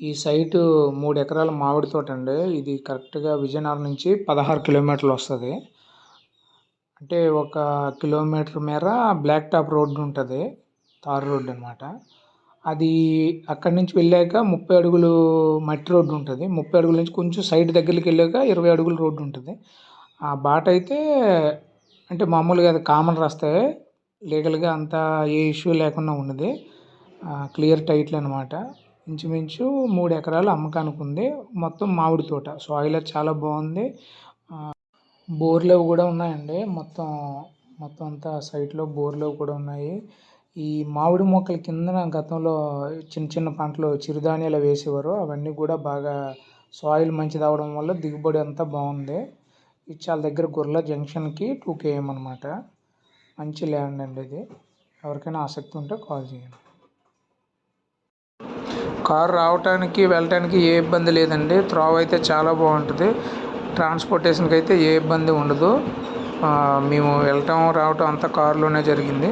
ఈ సైటు మూడు ఎకరాల మామిడి తోట అండి. ఇది కరెక్ట్గా విజయనగరం నుంచి పదహారు కిలోమీటర్లు వస్తుంది. అంటే ఒక కిలోమీటర్ మేర బ్లాక్ టాప్ రోడ్డు ఉంటుంది. తారు రోడ్డు అనమాట అది అక్కడి నుంచి వెళ్ళాక ముప్పై అడుగులు మట్టి రోడ్డు ఉంటుంది. ముప్పై అడుగుల నుంచి కొంచెం సైడ్ దగ్గరికి వెళ్ళాక ఇరవై అడుగుల రోడ్డు ఉంటుంది. ఆ బాట అయితే అంటే మామూలుగా అది కామన్ రాస్తే లీగల్గా అంతా ఏ ఇష్యూ లేకుండా ఉన్నది. క్లియర్ టైట్లు అనమాట ఇంచుమించు మూడు ఎకరాలు అమ్మకానికి ఉంది. మొత్తం మామిడి తోట. సాయిల్ చాలా బాగుంది. బోర్లు కూడా ఉన్నాయండి. మొత్తం మొత్తం అంతా సైట్లో బోర్లు కూడా ఉన్నాయి. ఈ మామిడి మొక్కల కిందన గతంలో చిన్న చిన్న పంటలు చిరుధాన్యాలు వేసేవారు. అవన్నీ కూడా బాగా సాయిల్ మంచిది అవడం వల్ల దిగుబడి అంతా బాగుంది. ఇది చాలా దగ్గర గుర్ల జంక్షన్కి టూ కేఎం అనమాట మంచి ల్యాండ్ అండి ఇది. ఎవరికైనా ఆసక్తి ఉంటే కాల్ చేయండి. కారు రావటానికి వెళ్ళటానికి ఏ ఇబ్బంది లేదండి. త్రోవ అయితే చాలా బాగుంటుంది. ట్రాన్స్పోర్టేషన్కి అయితే ఏ ఇబ్బంది ఉండదు. మేము వెళ్ళటం రావటం అంతా కారులోనే జరిగింది.